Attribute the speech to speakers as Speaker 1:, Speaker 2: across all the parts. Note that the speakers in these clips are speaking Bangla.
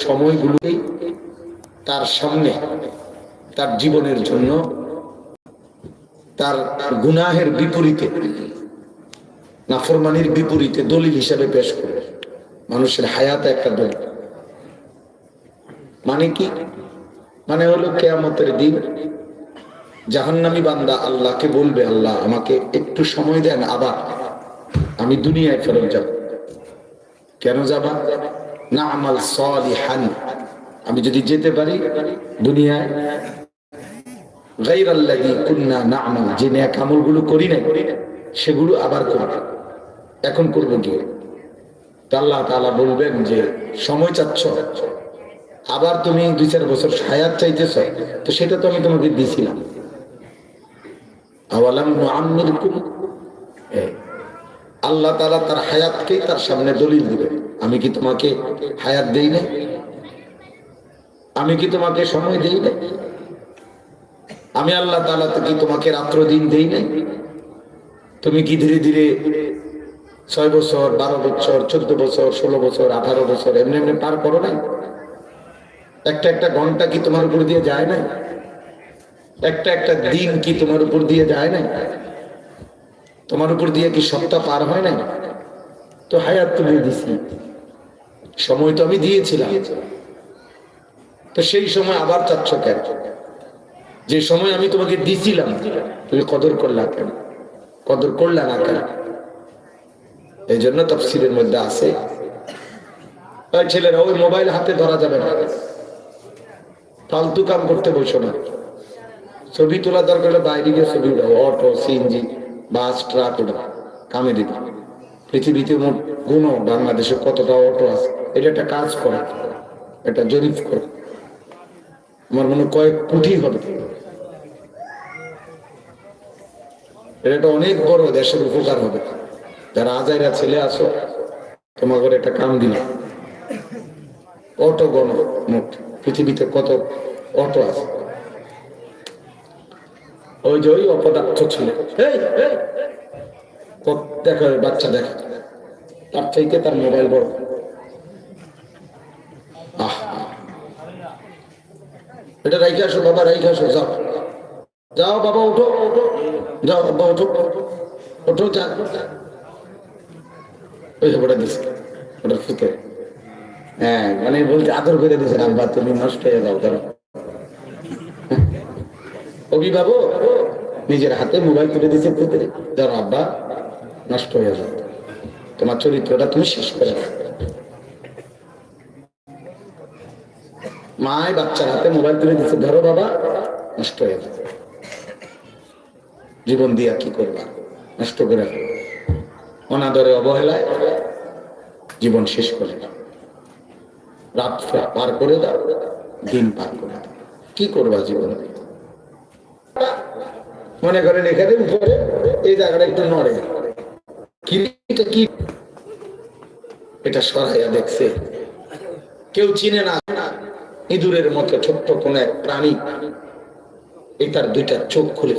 Speaker 1: সময়গুলোই তার সামনে, তার জীবনের জন্য, তার গুনাহের বিপরীতে, নাফরমানির বিপরীতে দলিল হিসাবে পেশ করবে মানুষের হায়াত একটা দলিল। মানে কি? মানে হলো কেয়ামতের দিন জাহান্নামী বান্দা আল্লাহকে বলবে, আল্লাহ, আমাকে একটু সময় দেন, আবার আমি দুনিয়ায় ফেরত যাব। কেন যাবা? না আমাল সালিহান। আমি যদি যেতে পারি দুনিয়ায় গাইরাল্লাযী কুন্না না'মাল, যে নেক আমলগুলো করি না সেগুলো আবার করব। এখন করব কি? আল্লাহ তাআলা বলবেন যে, সময় চাচ্ছ। আবার তুমি দুই চার বছর হায়াত চাইতেছ, তো সেটা তো আমি তোমাকে নুআম্মিরকুম। আল্লাহ তাআলা তার হায়াতকেই তার সামনে দলিল দিবে আমি কি তোমাকে হায়াত দেই না আমি কি তোমাকে সময় দেই না আমি আল্লাহ তাআলা তো কি তোমাকে রাত্র দিন দেই নাই? তুমি কি ধীরে ধীরে ছয় বছর, বারো বছর, চোদ্দ বছর, ষোলো বছর, আঠারো বছর, এমনি এমনি পার করো নাই? একটা একটা ঘণ্টা কি তোমার উপর দিয়ে যায় না একটা একটা দিন কি তোমার উপর দিয়ে যায় না তোমার উপর দিয়ে কি সপ্তাহ পার হয় না তো হায়াত তুমি দিছি। সময় তো আমি দিয়েছিলাম। তো সেই সময় আবার চাচ্ছ কেন? যে সময় আমি তোমাকে দিছিলাম, তুমি কদর করলা কেন? কদর করলা না কেন? এই জন্য তফসিলের মধ্যে আছে ছেলেরা, ওই মোবাইল হাতে ধরা যাবে না। ফালতু কাম করতে বসো না। ছবি তোলা দরকার বাইরে গিয়ে ছবি উঠাও, অটো, সিএনজি, বাস, ট্রাক উঠাও, কামে দিবে। পৃথিবীতে মোট গুণ বাংলাদেশে কতটা অটো আছে, এটা একটা কাজ করে, এটা জরিপ করে। আমার মনে কয়েক কোটি হবে। এটা অনেক বড় দেশের উপকার হবে। যারা আজাইরা ছেলে তোমার ঘরে একটা কাম দিলাম। অটো গণ মোট পৃথিবীতে কত অটো আছে? ওই যে ওই অপদার্থ ছিল। দেখো বাচ্চা দেখে। তার চাইতে তার মোবাইল বড়। এটা রাইখে আসো বাবা, রাইখে আসো, যাও। যাও বাবা, উঠো। উঠো যাও বাবা, উঠো। উঠো, যা। ওই ওটা ওটা হ্যাঁ মানে বলতে আদর করে দিছে, আব্বা, তুমি নষ্ট হয়ে যাও, ধরো। অভিভাবক, নিজের হাতে মোবাইল তুলে দিছে ফুতে ধরো, আব্বা। নষ্ট হয়ে যাও তোমার চরিত্রটা তুমি শেষ করে মায় বাচ্চার হাতে মোবাইল তুলে দিচ্ছে ধরো বাবা, নষ্ট হয়ে যাবে। জীবন দিয়া কি করবা? নষ্ট করে অনাদরে অবহেলায় জীবন শেষ করে রাত পার করে দাও, দিন পার করে দাও। কি করবা জীবন? মনে করেন এখানে উপরে এই জায়গাটা একটু নড়ে। কি এটা কি? এটা সরাইয়া দেখছে। কেউ চিনে না ইঁদুরের মতো ছোট্ট কোন এক প্রাণী এটার দুইটা চোখ খুলে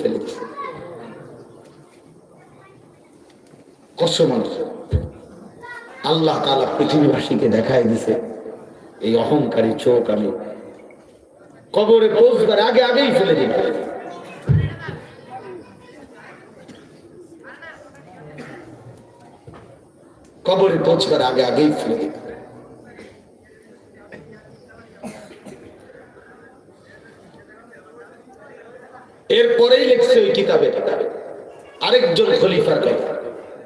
Speaker 1: আল্লাহ। তালা পৃথিবীবাসীকে দেখাই দিছে, এই অহংকারী চোখ আমি কবরে পৌঁছবার আগে আগেই ফেলে দিই কবরে পৌঁছবার আগে আগেই ফেলে দিই এরপরেই লিখছে ওই কিতাবে। আরেকজন খলিফার কথা।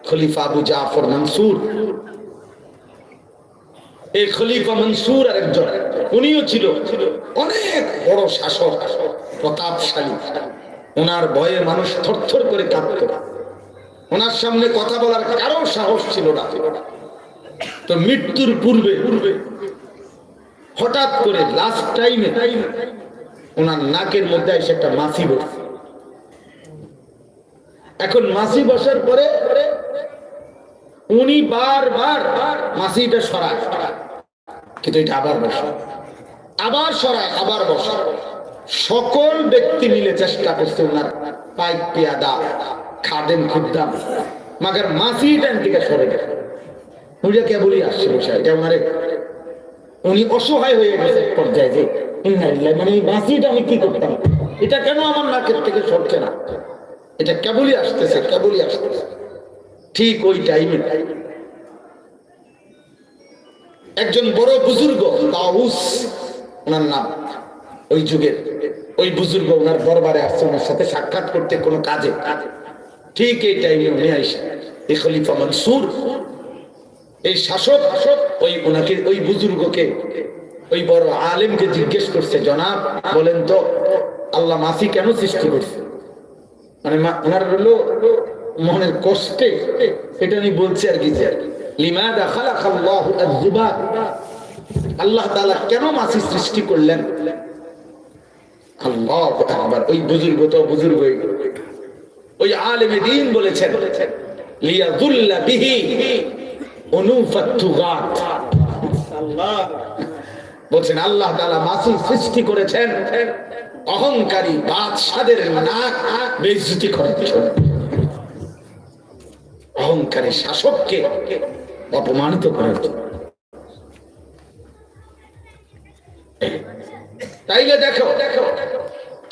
Speaker 1: খলিফা আবু জাফর মনসুর। এই খলিফা মনসুর আরেকজন। উনিও ছিল অনেক বড় শাসক, প্রতাপশালী। ওনার ভয়ে মানুষ থরথর করে কাঁপত ওনার সামনে কথা বলার কারও সাহস ছিল না। তো মৃত্যুর পূর্বে পূর্বে হঠাৎ করে লাস্ট টাইমে ওনার নাকের মধ্যে এসে একটা মাছি বসছে এখন মাছি বসার পরে উনি বারবার মাছিটা সরায়। কিন্তু এটা আবার বসে। আবার সরায়, আবার বসে। সকল ব্যক্তি মিলে চেষ্টা করছে ওনার পাইক পেয়াদা। খাদেন খুদ্দাম। মাগার মাছিটা থেকে সরে গেছে। উনি কেবলই আসছে এটা ওনারে উনি অসহায় হয়ে গেছে এক পর্যায়ে যে মানে এই বাঁচিটা আমি কি করতাম? এটা কেন আমার নাকের থেকে সরছে না? এটা কেবলই আসতেছে কেবলই আসতেছে। ঠিক ওই টাইমে একজন বড় বুজুর্গ তাউস ওনার নাম। ওই যুগের ওই বুজুর্গ ওনার দরবারে আসছে, ওনার সাথে সাক্ষাৎ করতে কোনো কাজে। ঠিক এই টাইমে উনি আইসা এই খলিফা মনসুর, এই শাসক, ওই ওনাকে ওই বুজুর্গকে, ওই বড় আলেমকে জিজ্ঞেস করছে, জনাব, বলেন তো, আল্লাহ মাসি কেন সৃষ্টি করছে? মানে ওনার হলো মনের কষ্টে, এটা উনি বলছে আর কি যে, লিমাদা খালাকাল্লাহু আয-যুবাব আল্লাহ তাআলা কেন মাছি সৃষ্টি করলেন? আল্লাহু আকবার। ওই বুজুর্গ তো বুজুর্গ ওই আলেমে দ্বীন বলেছেন বলছেন, আল্লাহ মাছি সৃষ্টি করেছেন, অহংকারী বাদশাদের নাক অহংকারী শাসককে অপমানিত করার তাইলে দেখো,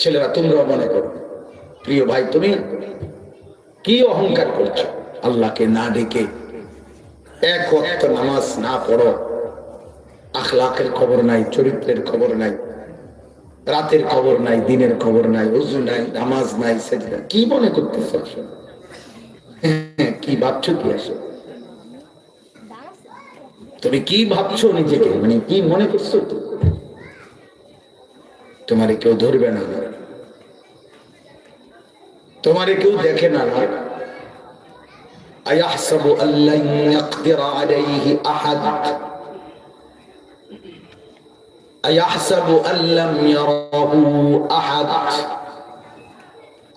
Speaker 1: ছেলেরা তোমরাও মনে করো। প্রিয় ভাই, তুমি কি অহংকার করছ? আল্লাহকে না ডেকে এক ওয়াক্ত নামাজ না পড়ো। আখলাকের খবর নাই, চরিত্রের খবর নাই, রাতের খবর নাই, দিনের খবর নাই উজু নাই, নামাজ নাই কি মনে করতেছো আসলে? কি ভাবছ কি আসো তুমি কি ভাবছ নিজেকে? মানে কি মনে করছ? তোমারে কেউ ধরবে না। তোমারে কেউ দেখে না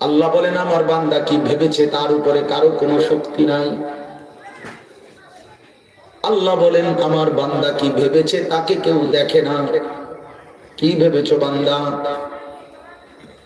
Speaker 1: আল্লাহ বলেন, আমার বান্দা কি ভেবেছে তার উপরে কারও কোনো শক্তি নাই? আল্লাহ বলেন, আমার বান্দা কি ভেবেছে তাকে কেউ দেখে না? কি ভেবেছো বান্দা?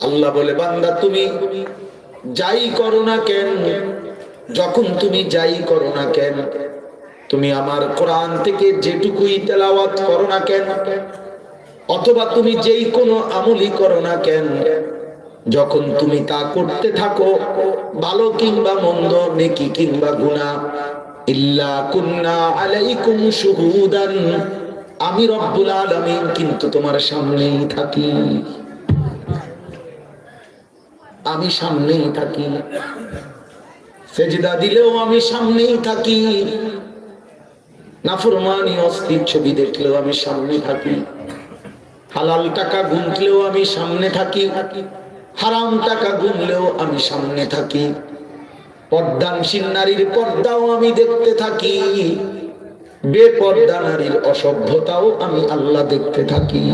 Speaker 1: আল্লাহ বলে, বান্দা, তুমি যাই করো না কেন? যখন তুমি যাই করো না কেন? তুমি আমার কোরআন থেকে যেটুকুই তেলাওয়াত করো না কেন? অথবা তুমি যেই কোনো আমলি করো না কেন? যখন তুমি তা করতে থাকো, ভালো কিংবা মন্দ, নেকি কিংবা গুনাহ ইল্লা কুন্না আলাইকুম শুহুদান, আমি রব্বুল আলামিন কিন্তু তোমার সামনেই থাকি। আমি সামনেই থাকি। সেজদা দিলেও আমি সামনেই থাকি। নাফরমানি অস্থির ছবি দেখলেও আমি সামনে থাকি। হালাল টাকা গুনলেও আমি সামনে থাকি। হারাম টাকা গুনলেও আমি সামনে থাকি। পর্দানসীন নারীর পর্দাও আমি দেখতে থাকি। বেপর্দা নারীর অসভ্যতাও আমি আল্লাহ দেখতে থাকি।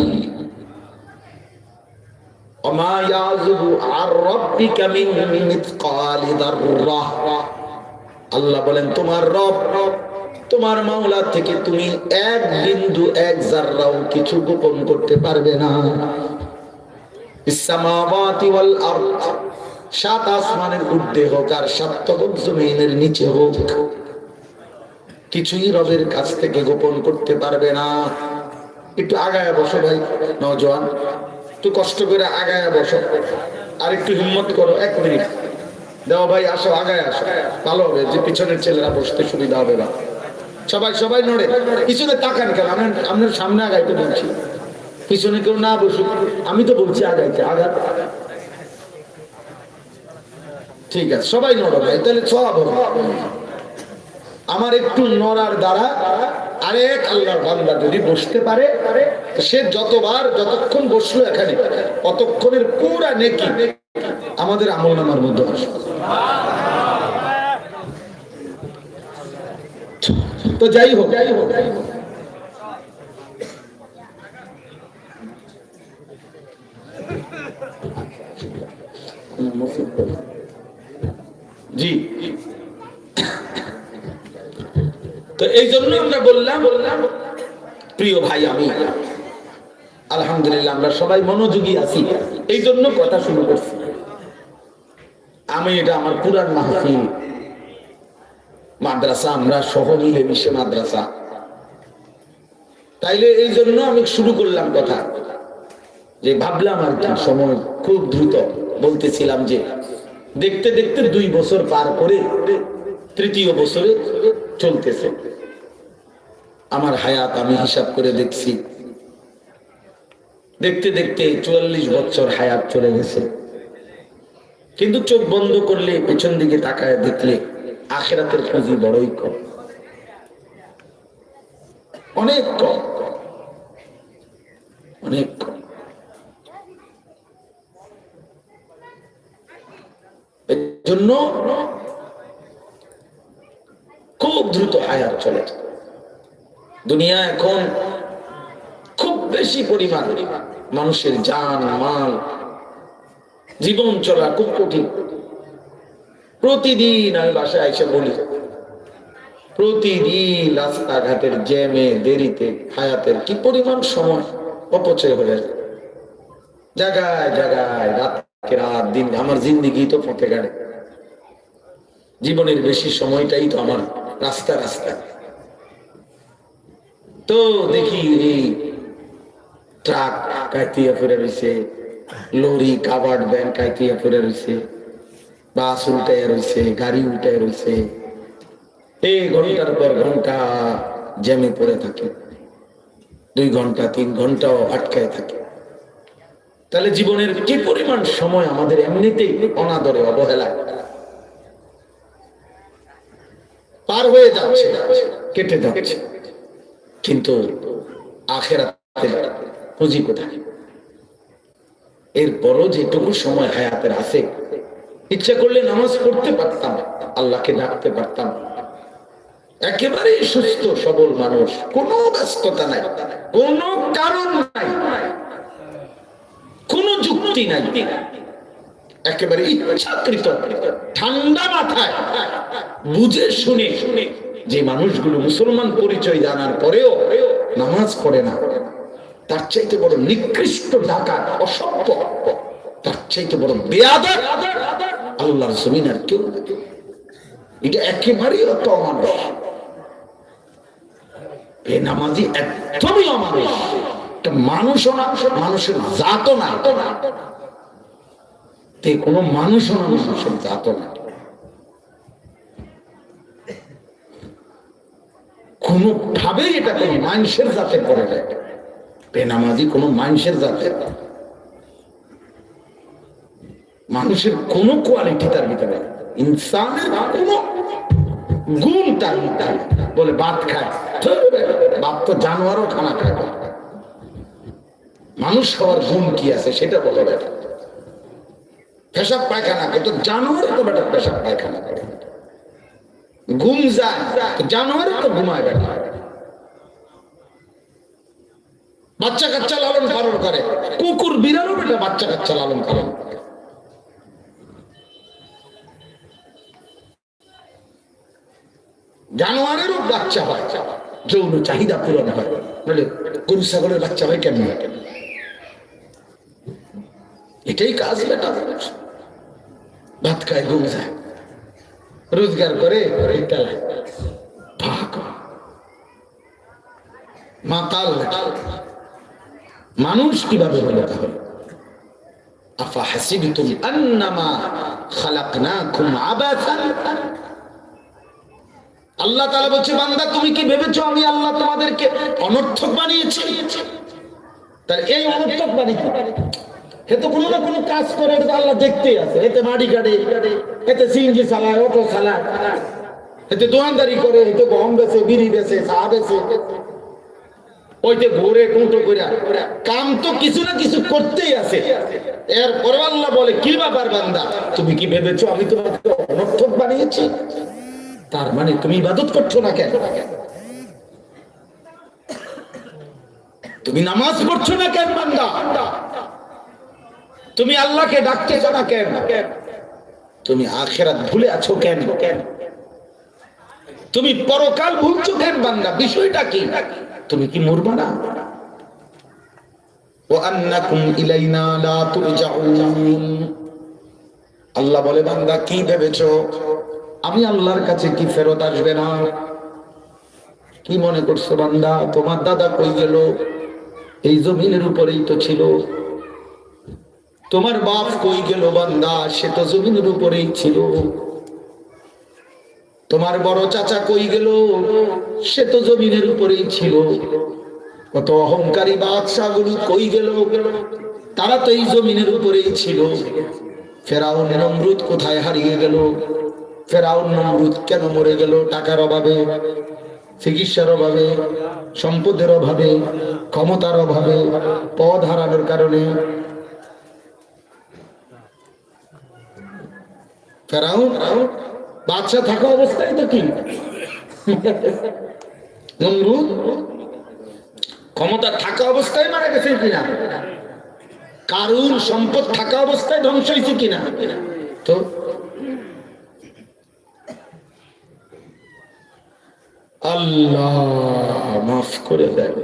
Speaker 1: وما يعزب عن ربك من مثقال ذرة আল্লাহ বলেন তোমার রব তোমার মাওলা থেকে তুমি এক বিন্দু এক জাররাও কিছু গোপন করতে পারবে না ইসসামাওয়াতি ওয়াল আরদ সাত আসমানের ঊর্ধ্বে হোক আর সাত জমিনের নিচে হোক কিছুই রবের কাছ থেকে গোপন করতে পারবে না একটু আগায় বসো ভাই নজওয়ান একটু কষ্ট করে আগায় বসো। আর একটু হিম্মত করো, এক মিনিট। দেওয়া ভাই, আসো, আগায় আসো। ভালো হবে, যে পিছনের ছেলেরা বসতে সুবিধা হবে না। সবাই সবাই নড়ে। পিছনে তাকান কেন? আমি আপনার সামনে আগাইতে বলছি। পিছনে কেউ না বসুক। আমি তো বলছি আগাইতে, আগা। ঠিক আছে, সবাই নড়ো ভাই, তাহলে সব আমার একটু নড়ার দ্বারা আরেক আল্লাহর বান্দা যদি বসতে পারে সে যতবার, যতক্ষণ বসল এখানে, ততক্ষণের পুরা নেকি আমাদের আমল নামার মধ্যে আসবে। তো যাই হোক যাই হোক। জি। তো এই জন্য আমরা বললাম, প্রিয় ভাই আমি, আলহামদুলিল্লাহ আমরা সবাই মনোযোগী আছি, এই জন্য কথা শুরু করছি। আমি এটা আমার পুরান মাহফিল, মাদ্রাসা, আমরা সহ মিলে মিশে মাদ্রাসা। তাইলে এই জন্য আমি শুরু করলাম কথা। যে ভাবলাম আর কি, সময় খুব দ্রুত বলতেছিলাম যে দেখতে দেখতে দুই বছর পার করে তৃতীয় বছরে চলতেছে। আমার হায়াত আমি হিসাব করে দেখছি। দেখতে দেখতে চুয়াল্লিশ বছর হায়াত চলে গেছে। কিন্তু চোখ বন্ধ করলে পেছন দিকে তাকায় দেখলে আখেরাতের পুঁজি বড়ই কম। অনেক কম। অনেক কম। জন্য খুব দ্রুত হায়াত চলে। দুনিয়া এখন খুব বেশি পরিমাণ মানুষের জান, মাল, জীবন চলা খুব কঠিন। প্রতিদিন আমি বাসায় এসে বলি, প্রতিদিন রাস্তাঘাটের জ্যামে, দেরিতে, হায়াতের কি পরিমাণ সময় অপচয় হয়ে যায়। জায়গায় জায়গায় রাতকে রাত, দিন, আমার জিন্দিগি তো পথে গাড়ে জীবনের বেশি সময়টাই তো আমার রাস্তা রাস্তা। তো দেখি ট্রাক কাইতিয়া ফিরে রয়েছে লরি, কাবার্ড, ভ্যান কাইতিয়া ফিরে রয়েছে বাস উল্টায় রয়েছে গাড়ি উল্টায় রয়েছে এই ঘণ্টার পর ঘণ্টা জ্যামে পড়ে থাকে। দুই ঘণ্টা, তিন ঘন্টাও আটকায় থাকে। তাহলে জীবনের কি পরিমাণ সময় আমাদের এমনিতেই অনাদরে অবহেলায়? পার হয়ে যাচ্ছে, কেটে যাচ্ছে। কিন্তু আখেরাতের পুঁজি কোথায়? এরপরও যেটুকু সময় হায়াতের আছে, ইচ্ছা করলে নামাজ পড়তে পারতাম, আল্লাহকে ডাকতে পারতাম। একেবারে সুস্থ, সবল মানুষ, কোনো ব্যস্ততা নাই, কোনো কারণ নাই, কোনো যুক্তি নাই, একেবারে ইচ্ছাকৃত, ঠান্ডা মাথায়, বুঝে শুনে শুনে যে মানুষগুলো মুসলমান পরিচয় জানার পরেও নামাজ পড়ে না, তার চাইতে বড় নিকৃষ্ট ডাকা অসভ্য, তার চাইতে বড় বেয়াদব আল্লাহর জমিন আর কেউ এটা একেবারেই অত অমানুষ এ নামাজি একদমই অমানুষ। মানুষও না, মানুষের জাতও না। কোনো মানুষও না, মানুষের জাতও না। কোনো ভাবেই এটা কোনো মানুষের জাতে পড়ে যায় বেনামাজি কোনো মানুষের জাতে। মানুষের কোন কোয়ালিটি তার ভিতরে ইনসানের গুণ তার ভিতরে বলে ভাত খায় ভাত তো জানোয়ারও খানা খায়। মানুষ হওয়ার গুণ কি আছে সেটা বলে বেটা পেশাব পায়খানা করে তো জানোয়ার তো বেটা পেশাব পায়খানা করে। ঘুম যায়, জানোয়ার তো ঘুমায় বাচ্চা কাচ্চা লালন পালন করে। কুকুর বিড়ালও বেটা বাচ্চা কাচ্চা লালন পালন জানোয়ারেরও বাচ্চা হয়, যৌন চাহিদা পূরণ হয়। বলে, গরু, ছাগলের বাচ্চা হয় হয় কেন এটাই কাজ বেটা। ভাত খায়, ঘুম যায়। রোজগার করে মাতাল মানুষ কীভাবে হলো আল্লাহ বলছে, বান্দা, তুমি কি ভেবেছো আমি আল্লাহ তোমাদেরকে অনর্থক বানিয়েছি? তার এই অনর্থক বাণী কোনো না কোনো কাজ করে, এটা আল্লাহ আছে। এতে কাটে এতে চালায়, অটো চালায়, এতে করে, এতে বেছে বিড়ি বেছে চা বেছে কাম তো কিছু না কিছু করতেই আছে। আল্লাহ বলে, কি বান্দা? তুমি কি ভেবেছো আমি তোমাকে অনর্থক বানিয়েছি? তার মানে তুমি ইবাদত করছ না কেন? তুমি নামাজ পড়ছো না কেন বান্দা? তুমি আল্লাহকে ডাকতেছো না কেন? তুমি আখেরাত ভুলে আছো কেন? কেন তুমি পরকাল ভুলছো কেন বান্দা, বিষয়টা কি? তুমি কি মরবা না? আল্লাহ বলে, বান্দা, কি ভেবেছো? আমি আল্লাহর কাছে কি ফেরত আসবে না? কি মনে করছ বান্দা? তোমার দাদা কই গেল? এই জমিনের উপরেই তো ছিল। তোমার বাপ কই গেল বান্দা? সে তো জমিনের উপরেই ছিল। তোমার বড় চাচা কই গেল? সে তো জমিনের উপরেই ছিল। কত অহংকারী বাদশাহ গুলি কই গেল? তারা তো এই জমিনের উপরেই ছিল। ফেরাউন নমরুদ কোথায় হারিয়ে গেল? ফেরাউন নমরুদ কেন মরে গেল? টাকার অভাবে, চিকিৎসার অভাবে, সম্পদের অভাবে, ক্ষমতার অভাবে পদ হারানোর কারণে বাচ্চা থাকা অবস্থায় তো কি? ক্ষমতা থাকা অবস্থায় মারা গেছে কিনা? কারুর সম্পদ থাকা অবস্থায় ধ্বংস হয়েছে কিনা? তো আল্লাহ, মাফ করে দেয়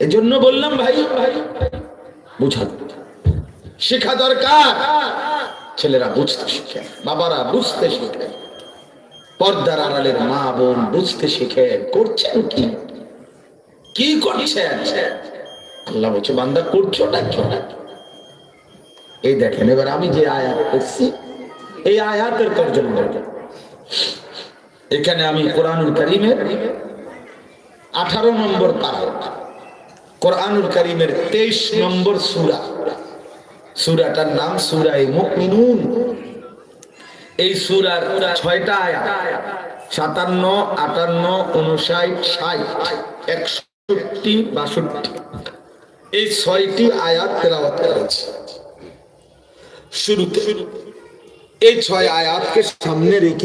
Speaker 1: এজন্য বললাম ভাই ভাই বুঝা শেখা দরকার। ছেলেরা বুঝতে শিখে, বাবারা বুঝতে শিখে। পর্দার আড়ালের মা বোন বুঝতে শিখে, করছেন কি? কি করছেন? আল্লাহ বলছে, বান্দা, করছ না এই দেখেন, এবার আমি যে আয়াত করছি এই আয়াতের তর্জমা দেখেন। এখানে আমি কোরআনুল করিমের আঠারো নম্বর পারা। কোরআনুল করিমের তেইশ নম্বর সুরা। সুরাটার নাম সুরাই মুকমিনুন এই সুরার ছয়টা আয়াত, সাতান্ন, আটান্ন উনষাট ষাট, একষট্টি, বাষট্টি। এই ছয়টি আয়াত তেলাওয়াত করেছে শুরুতে, এই ছয় আয়াতকে সামনে রেখে